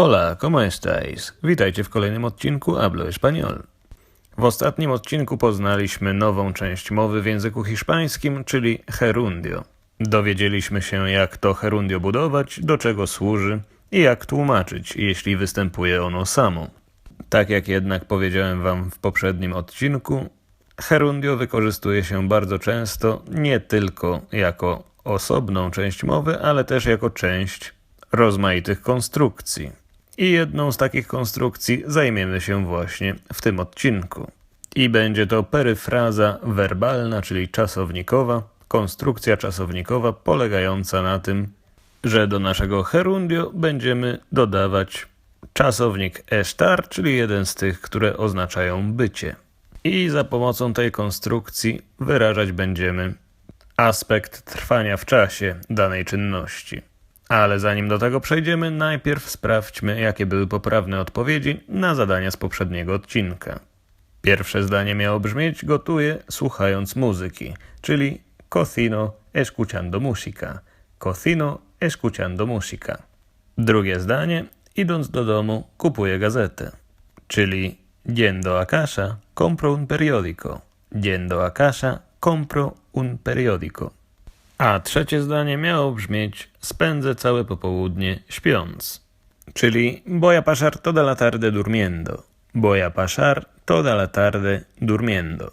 Hola, ¿cómo estáis? Witajcie w kolejnym odcinku Hablo Español. W ostatnim odcinku poznaliśmy nową część mowy w języku hiszpańskim, czyli gerundio. Dowiedzieliśmy się, jak to gerundio budować, do czego służy i jak tłumaczyć, jeśli występuje ono samo. Tak jak jednak powiedziałem wam w poprzednim odcinku, gerundio wykorzystuje się bardzo często nie tylko jako osobną część mowy, ale też jako część rozmaitych konstrukcji. I jedną z takich konstrukcji zajmiemy się właśnie w tym odcinku. I będzie to peryfraza werbalna, czyli czasownikowa, konstrukcja czasownikowa polegająca na tym, że do naszego gerundio będziemy dodawać czasownik estar, czyli jeden z tych, które oznaczają bycie. I za pomocą tej konstrukcji wyrażać będziemy aspekt trwania w czasie danej czynności. Ale zanim do tego przejdziemy, najpierw sprawdźmy, jakie były poprawne odpowiedzi na zadania z poprzedniego odcinka. Pierwsze zdanie miało brzmieć gotuję słuchając muzyki, czyli cocino escuchando música. Cocino escuchando música. Drugie zdanie idąc do domu kupuję gazetę, czyli yendo a casa compro un periódico. Yendo a casa compro un periódico. A trzecie zdanie miało brzmieć: Spędzę całe popołudnie śpiąc. Czyli voy a pasar toda la tarde durmiendo. Voy pasar toda la tarde durmiendo.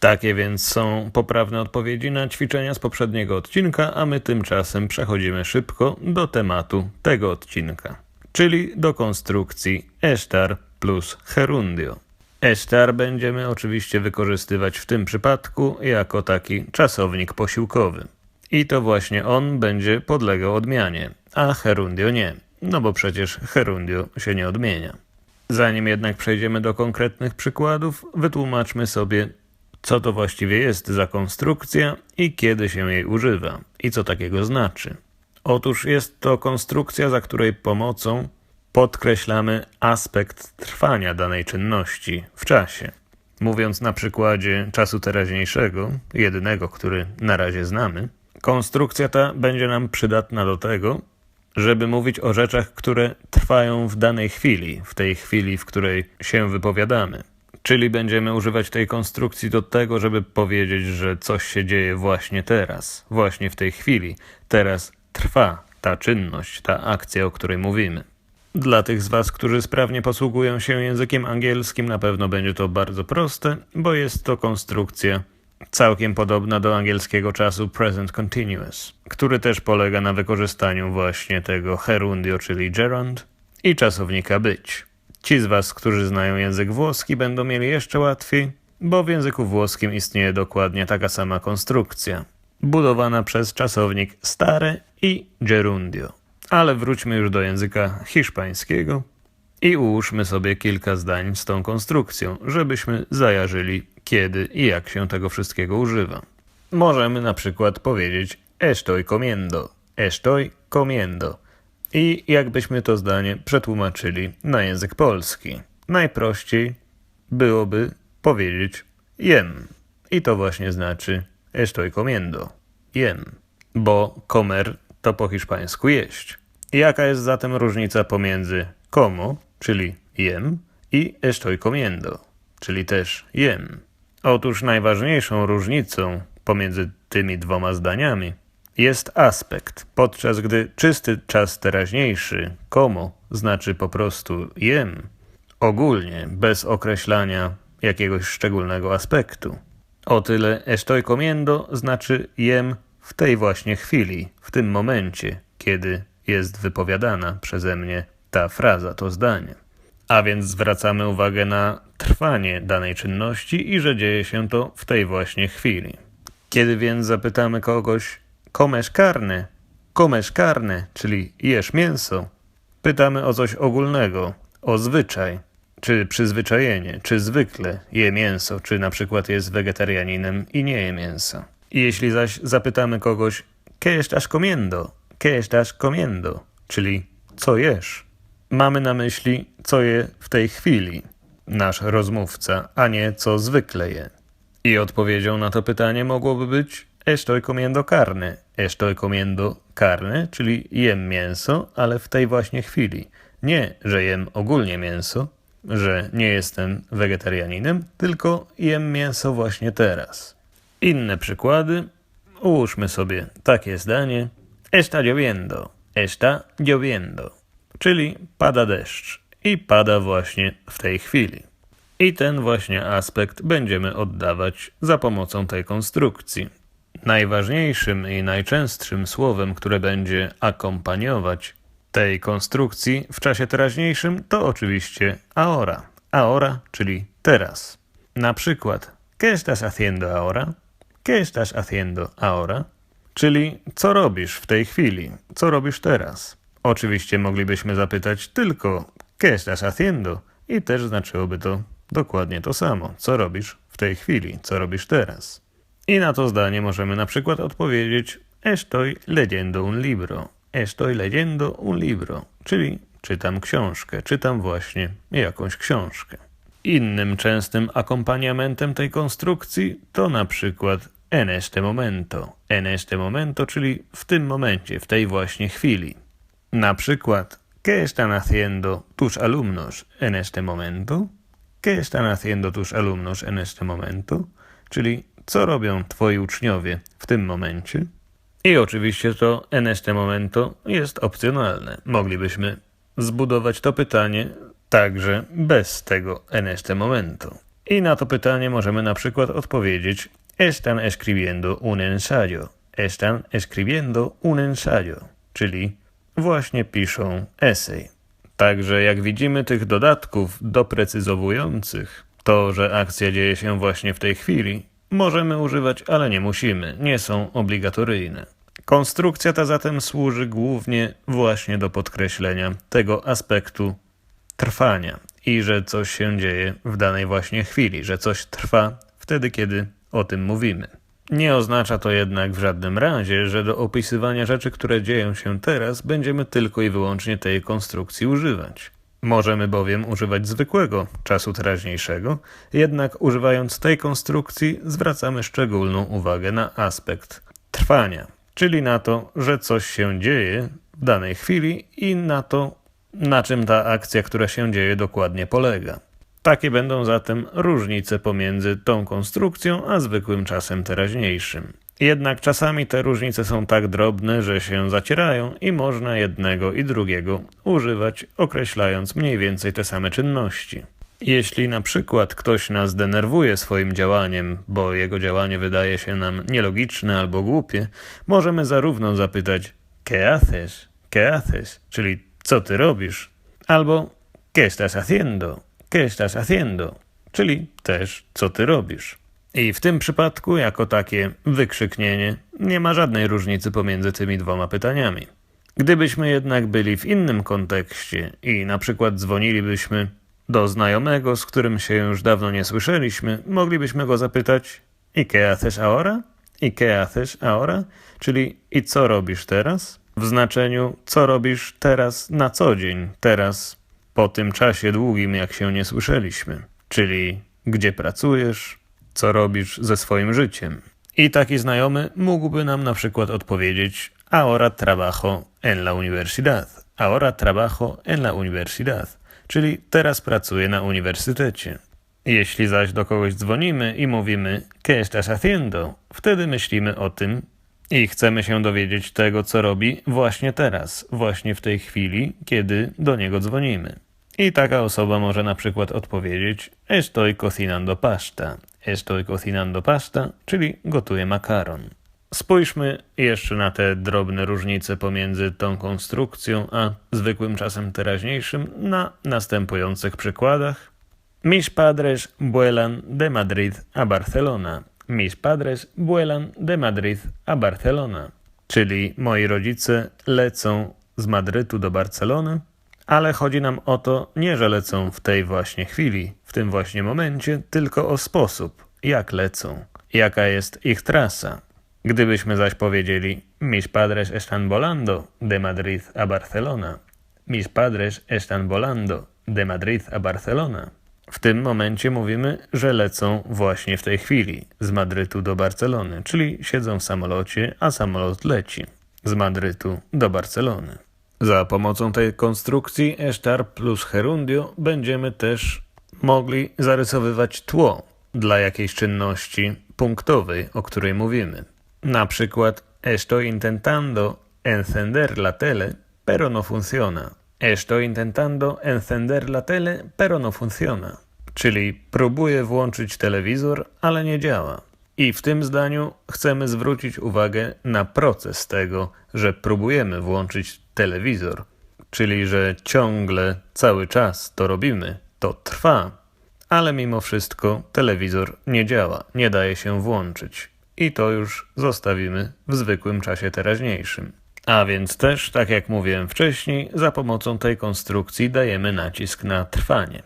Takie więc są poprawne odpowiedzi na ćwiczenia z poprzedniego odcinka, a my tymczasem przechodzimy szybko do tematu tego odcinka, czyli do konstrukcji estar plus gerundio. Estar będziemy oczywiście wykorzystywać w tym przypadku jako taki czasownik posiłkowy. I to właśnie on będzie podlegał odmianie, a gerundio nie, no bo przecież gerundio się nie odmienia. Zanim jednak przejdziemy do konkretnych przykładów, wytłumaczmy sobie, co to właściwie jest za konstrukcja i kiedy się jej używa i co takiego znaczy. Otóż jest to konstrukcja, za której pomocą podkreślamy aspekt trwania danej czynności w czasie. Mówiąc na przykładzie czasu teraźniejszego, jedynego, który na razie znamy, Konstrukcja ta będzie nam przydatna do tego, żeby mówić o rzeczach, które trwają w danej chwili, w tej chwili, w której się wypowiadamy. Czyli będziemy używać tej konstrukcji do tego, żeby powiedzieć, że coś się dzieje właśnie teraz, właśnie w tej chwili. Teraz trwa ta czynność, ta akcja, o której mówimy. Dla tych z Was, którzy sprawnie posługują się językiem angielskim, na pewno będzie to bardzo proste, bo jest to konstrukcja całkiem podobna do angielskiego czasu present continuous, który też polega na wykorzystaniu właśnie tego gerundio, czyli gerund i czasownika być. Ci z Was, którzy znają język włoski, będą mieli jeszcze łatwiej, bo w języku włoskim istnieje dokładnie taka sama konstrukcja, budowana przez czasownik stare i gerundio. Ale wróćmy już do języka hiszpańskiego i ułóżmy sobie kilka zdań z tą konstrukcją, żebyśmy zajarzyli kiedy i jak się tego wszystkiego używa. Możemy na przykład powiedzieć estoy comiendo, estoy comiendo. I jakbyśmy to zdanie przetłumaczyli na język polski. Najprościej byłoby powiedzieć jem. I to właśnie znaczy estoy comiendo, jem. Bo comer to po hiszpańsku jeść. Jaka jest zatem różnica pomiędzy como, czyli jem, i estoy comiendo, czyli też jem? Otóż najważniejszą różnicą pomiędzy tymi dwoma zdaniami jest aspekt, podczas gdy czysty czas teraźniejszy, como, znaczy po prostu jem, ogólnie, bez określania jakiegoś szczególnego aspektu. O tyle estoy comiendo znaczy jem w tej właśnie chwili, w tym momencie, kiedy jest wypowiadana przeze mnie ta fraza, to zdanie. A więc zwracamy uwagę na trwanie danej czynności i że dzieje się to w tej właśnie chwili. Kiedy więc zapytamy kogoś, comes carne, comes carne, czyli jesz mięso, pytamy o coś ogólnego, o zwyczaj, czy przyzwyczajenie, czy zwykle je mięso, czy na przykład jest wegetarianinem i nie je mięsa. Jeśli zaś zapytamy kogoś, ¿qué estás comiendo? ¿Qué estás comiendo? Czyli co jesz? Mamy na myśli, co je w tej chwili nasz rozmówca, a nie co zwykle je. I odpowiedzią na to pytanie mogłoby być estoy comiendo carne, estoy comiendo carne, czyli jem mięso, ale w tej właśnie chwili. Nie, że jem ogólnie mięso, że nie jestem wegetarianinem, tylko jem mięso właśnie teraz. Inne przykłady. Ułóżmy sobie takie zdanie. Está lloviendo. Está lloviendo. Czyli pada deszcz. I pada właśnie w tej chwili. I ten właśnie aspekt będziemy oddawać za pomocą tej konstrukcji. Najważniejszym i najczęstszym słowem, które będzie akompaniować tej konstrukcji w czasie teraźniejszym, to oczywiście ahora. Ahora, czyli teraz. Na przykład, ¿qué estás haciendo ahora? ¿Qué estás haciendo ahora? Czyli co robisz w tej chwili? Co robisz teraz? Oczywiście moglibyśmy zapytać tylko ¿qué estás haciendo? I też znaczyłoby to dokładnie to samo. Co robisz w tej chwili? Co robisz teraz? I na to zdanie możemy na przykład odpowiedzieć Estoy leyendo un libro. Estoy leyendo un libro. Czyli czytam książkę. Czytam właśnie jakąś książkę. Innym częstym akompaniamentem tej konstrukcji to na przykład en este momento. En este momento, czyli w tym momencie, w tej właśnie chwili. Na przykład ¿Qué están haciendo tus alumnos en este momento? ¿Qué están haciendo tus alumnos en este momento? Czyli co robią twoi uczniowie w tym momencie? I oczywiście to en este momento jest opcjonalne. Moglibyśmy zbudować to pytanie także bez tego en este momento. I na to pytanie możemy na przykład odpowiedzieć Están escribiendo un ensayo. Están escribiendo un ensayo. Czyli właśnie piszą esej. Także jak widzimy tych dodatków doprecyzowujących to, że akcja dzieje się właśnie w tej chwili, możemy używać, ale nie musimy, nie są obligatoryjne. Konstrukcja ta zatem służy głównie właśnie do podkreślenia tego aspektu trwania i że coś się dzieje w danej właśnie chwili, że coś trwa wtedy, kiedy o tym mówimy. Nie oznacza to jednak w żadnym razie, że do opisywania rzeczy, które dzieją się teraz, będziemy tylko i wyłącznie tej konstrukcji używać. Możemy bowiem używać zwykłego czasu teraźniejszego, jednak używając tej konstrukcji zwracamy szczególną uwagę na aspekt trwania, czyli na to, że coś się dzieje w danej chwili i na to, na czym ta akcja, która się dzieje, dokładnie polega. Takie będą zatem różnice pomiędzy tą konstrukcją a zwykłym czasem teraźniejszym. Jednak czasami te różnice są tak drobne, że się zacierają i można jednego i drugiego używać, określając mniej więcej te same czynności. Jeśli na przykład ktoś nas denerwuje swoim działaniem, bo jego działanie wydaje się nam nielogiczne albo głupie, możemy zarówno zapytać ¿Qué haces? ¿Qué haces? Czyli co ty robisz? Albo ¿Qué estás haciendo? ¿Qué estás haciendo? Czyli też co ty robisz. I w tym przypadku, jako takie wykrzyknienie, nie ma żadnej różnicy pomiędzy tymi dwoma pytaniami. Gdybyśmy jednak byli w innym kontekście i na przykład dzwonilibyśmy do znajomego, z którym się już dawno nie słyszeliśmy, moglibyśmy go zapytać ¿Y qué haces ahora? ¿Y qué haces ahora? Czyli i co robisz teraz? W znaczeniu co robisz teraz na co dzień, teraz po tym czasie długim, jak się nie słyszeliśmy. Czyli gdzie pracujesz, co robisz ze swoim życiem. I taki znajomy mógłby nam na przykład odpowiedzieć Ahora trabajo en la universidad. Ahora trabajo en la universidad. Czyli teraz pracuję na uniwersytecie. Jeśli zaś do kogoś dzwonimy i mówimy ¿Qué estás haciendo? Wtedy myślimy o tym i chcemy się dowiedzieć tego, co robi właśnie teraz, właśnie w tej chwili, kiedy do niego dzwonimy. I taka osoba może na przykład odpowiedzieć Estoy cocinando pasta. Estoy cocinando pasta, czyli gotuję makaron. Spójrzmy jeszcze na te drobne różnice pomiędzy tą konstrukcją a zwykłym czasem teraźniejszym na następujących przykładach. Mis padres vuelan de Madrid a Barcelona. Mis padres vuelan de Madrid a Barcelona. Czyli moi rodzice lecą z Madrytu do Barcelony ale chodzi nam o to nie, że lecą w tej właśnie chwili, w tym właśnie momencie, tylko o sposób, jak lecą, jaka jest ich trasa. Gdybyśmy zaś powiedzieli Mis padres están volando de Madrid a Barcelona. Mis padres están volando de Madrid a Barcelona. W tym momencie mówimy, że lecą właśnie w tej chwili z Madrytu do Barcelony, czyli siedzą w samolocie, a samolot leci z Madrytu do Barcelony. Za pomocą tej konstrukcji esztar plus gerundio będziemy też mogli zarysowywać tło dla jakiejś czynności punktowej, o której mówimy. Na przykład estoy intentando encender la tele, pero no funciona. Estoy intentando encender la tele, pero no funciona. Czyli próbuję włączyć telewizor, ale nie działa. I w tym zdaniu chcemy zwrócić uwagę na proces tego, że próbujemy włączyć telewizor, czyli że ciągle, cały czas to robimy, to trwa, ale mimo wszystko telewizor nie działa, nie daje się włączyć. I to już zostawimy w zwykłym czasie teraźniejszym. A więc też, tak jak mówiłem wcześniej, za pomocą tej konstrukcji dajemy nacisk na trwanie.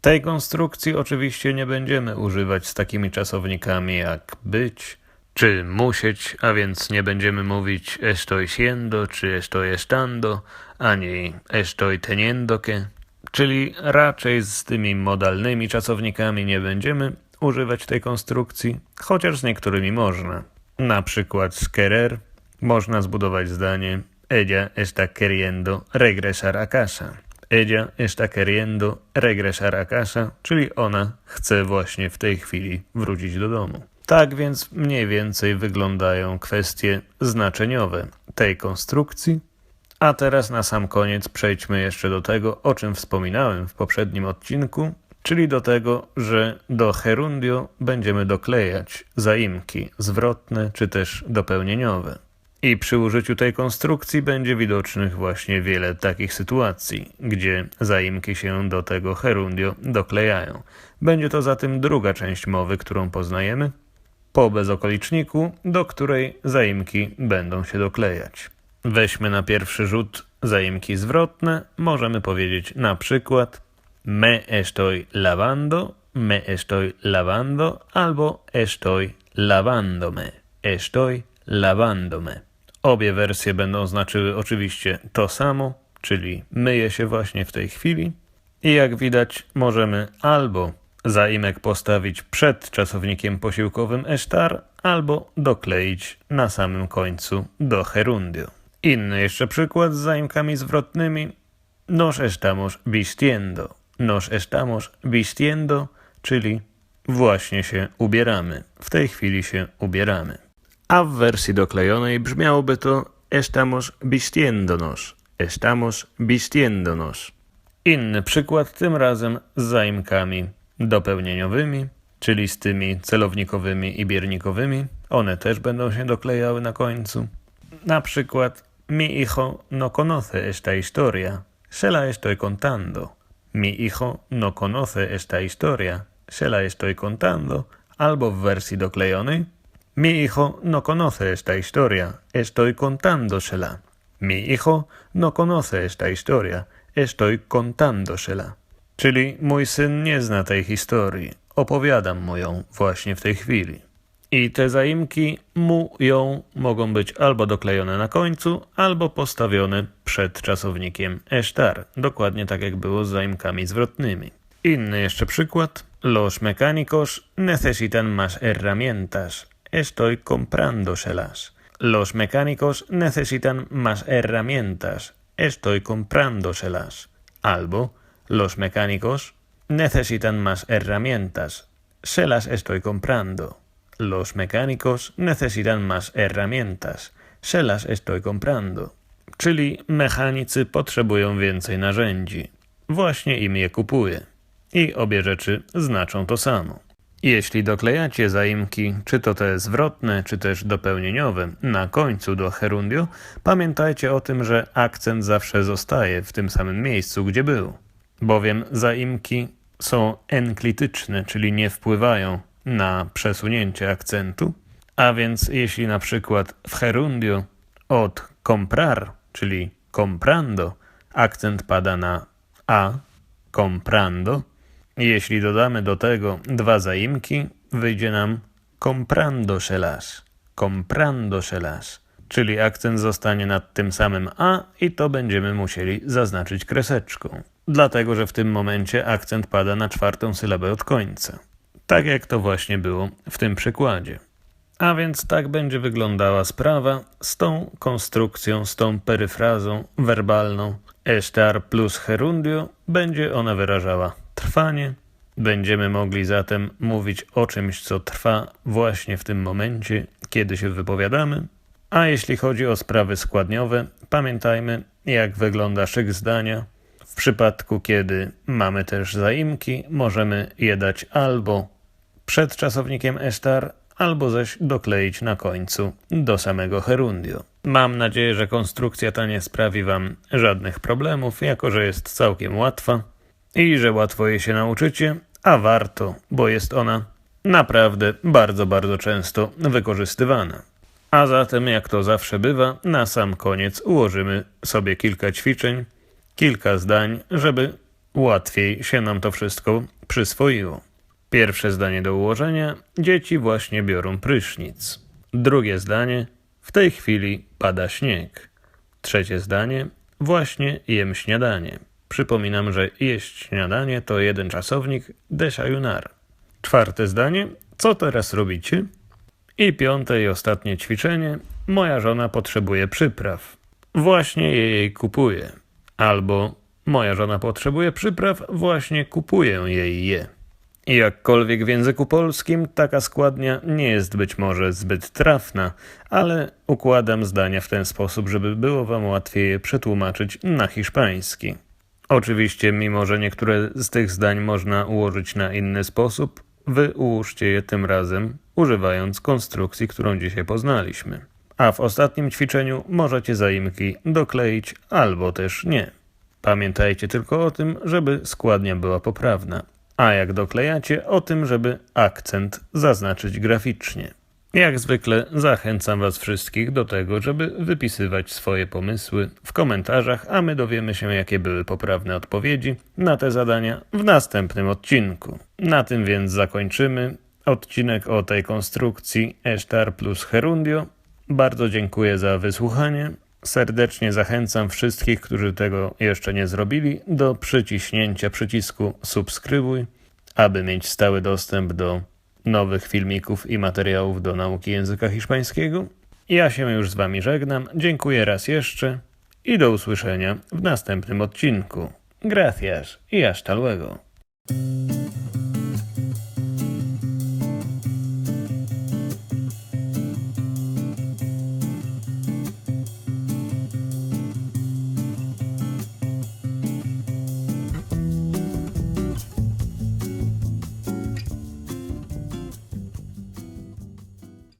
Tej konstrukcji oczywiście nie będziemy używać z takimi czasownikami jak być czy musieć, a więc nie będziemy mówić estoy siendo czy estoy estando, ani estoy teniendo que, czyli raczej z tymi modalnymi czasownikami nie będziemy używać tej konstrukcji, chociaż z niektórymi można. Na przykład z querer można zbudować zdanie Ella está queriendo regresar a casa. Ella está queriendo regresar a casa, czyli ona chce właśnie w tej chwili wrócić do domu. Tak więc mniej więcej wyglądają kwestie znaczeniowe tej konstrukcji. A teraz na sam koniec przejdźmy jeszcze do tego, o czym wspominałem w poprzednim odcinku, czyli do tego, że do gerundio będziemy doklejać zaimki zwrotne czy też dopełnieniowe. I przy użyciu tej konstrukcji będzie widocznych właśnie wiele takich sytuacji, gdzie zaimki się do tego gerundio doklejają. Będzie to zatem druga część mowy, którą poznajemy, po bezokoliczniku, do której zaimki będą się doklejać. Weźmy na pierwszy rzut zaimki zwrotne. Możemy powiedzieć na przykład me estoy lavando, me estoy lavando albo estoy lavándome, estoy lavándome. Obie wersje będą znaczyły oczywiście to samo, czyli myję się właśnie w tej chwili. I jak widać, możemy albo zaimek postawić przed czasownikiem posiłkowym esztar, albo dokleić na samym końcu do gerundio. Inny jeszcze przykład z zaimkami zwrotnymi. Nos estamos vistiendo. Nos estamos vistiendo, czyli właśnie się ubieramy. W tej chwili się ubieramy a w wersji doklejonej brzmiałoby to Estamos vistiéndonos. Estamos vistiéndonos. Inny przykład, tym razem z zaimkami dopełnieniowymi, czyli z tymi celownikowymi i biernikowymi. One też będą się doklejały na końcu. Na przykład Mi hijo no conoce esta historia. Se la estoy contando. Mi hijo no conoce esta historia. Se la estoy contando. Albo w wersji doklejonej Mi hijo no conoce esta historia, estoy contándosela. Mi hijo no conoce esta historia, estoy contándosela. Czyli mój syn nie zna tej historii, opowiadam mu ją właśnie w tej chwili. I te zaimki mu, ją mogą być albo doklejone na końcu, albo postawione przed czasownikiem esztar, dokładnie tak jak było z zaimkami zwrotnymi. Inny jeszcze przykład. Los mecánicos necesitan más herramientas. estoy comprándoselas. Los mecánicos necesitan más herramientas. Estoy comprándoselas. Albo, los mecánicos necesitan más herramientas. Se las estoy comprando. Los mecánicos necesitan más herramientas. Se las estoy comprando. Czyli mechanicy potrzebują więcej narzędzi. Właśnie im je kupuję. I obie rzeczy znaczą to samo. Jeśli doklejacie zaimki, czy to te zwrotne, czy też dopełnieniowe, na końcu do gerundio, pamiętajcie o tym, że akcent zawsze zostaje w tym samym miejscu, gdzie był. Bowiem zaimki są enklityczne, czyli nie wpływają na przesunięcie akcentu. A więc jeśli na przykład w gerundio od comprar, czyli comprando, akcent pada na a, comprando, jeśli dodamy do tego dwa zaimki, wyjdzie nam comprándoselas, comprándoselas, czyli akcent zostanie nad tym samym a i to będziemy musieli zaznaczyć kreseczką, dlatego że w tym momencie akcent pada na czwartą sylabę od końca. Tak jak to właśnie było w tym przykładzie. A więc tak będzie wyglądała sprawa z tą konstrukcją, z tą peryfrazą werbalną. Estar plus gerundio będzie ona wyrażała trwanie. Będziemy mogli zatem mówić o czymś, co trwa właśnie w tym momencie, kiedy się wypowiadamy. A jeśli chodzi o sprawy składniowe, pamiętajmy, jak wygląda szyk zdania. W przypadku, kiedy mamy też zaimki, możemy je dać albo przed czasownikiem estar, albo zaś dokleić na końcu do samego gerundio. Mam nadzieję, że konstrukcja ta nie sprawi Wam żadnych problemów, jako że jest całkiem łatwa i że łatwo jej się nauczycie, a warto, bo jest ona naprawdę bardzo, bardzo często wykorzystywana. A zatem, jak to zawsze bywa, na sam koniec ułożymy sobie kilka ćwiczeń, kilka zdań, żeby łatwiej się nam to wszystko przyswoiło. Pierwsze zdanie do ułożenia: Dzieci właśnie biorą prysznic. Drugie zdanie: W tej chwili pada śnieg. Trzecie zdanie: Właśnie jem śniadanie. Przypominam, że jeść śniadanie to jeden czasownik desayunar. Czwarte zdanie: Co teraz robicie? I piąte i ostatnie ćwiczenie: Moja żona potrzebuje przypraw. Właśnie je jej kupuję. Albo moja żona potrzebuje przypraw, właśnie kupuję jej je. Jakkolwiek w języku polskim taka składnia nie jest być może zbyt trafna, ale układam zdania w ten sposób, żeby było Wam łatwiej je przetłumaczyć na hiszpański. Oczywiście, mimo że niektóre z tych zdań można ułożyć na inny sposób, Wy ułóżcie je tym razem, używając konstrukcji, którą dzisiaj poznaliśmy. A w ostatnim ćwiczeniu możecie zaimki dokleić albo też nie. Pamiętajcie tylko o tym, żeby składnia była poprawna. A jak doklejacie, o tym, żeby akcent zaznaczyć graficznie. Jak zwykle zachęcam Was wszystkich do tego, żeby wypisywać swoje pomysły w komentarzach, a my dowiemy się, jakie były poprawne odpowiedzi na te zadania w następnym odcinku. Na tym więc zakończymy odcinek o tej konstrukcji Esztar plus Gerundio. Bardzo dziękuję za wysłuchanie. Serdecznie zachęcam wszystkich, którzy tego jeszcze nie zrobili, do przyciśnięcia przycisku subskrybuj, aby mieć stały dostęp do nowych filmików i materiałów do nauki języka hiszpańskiego. Ja się już z Wami żegnam, dziękuję raz jeszcze i do usłyszenia w następnym odcinku. Gracias i hasta luego.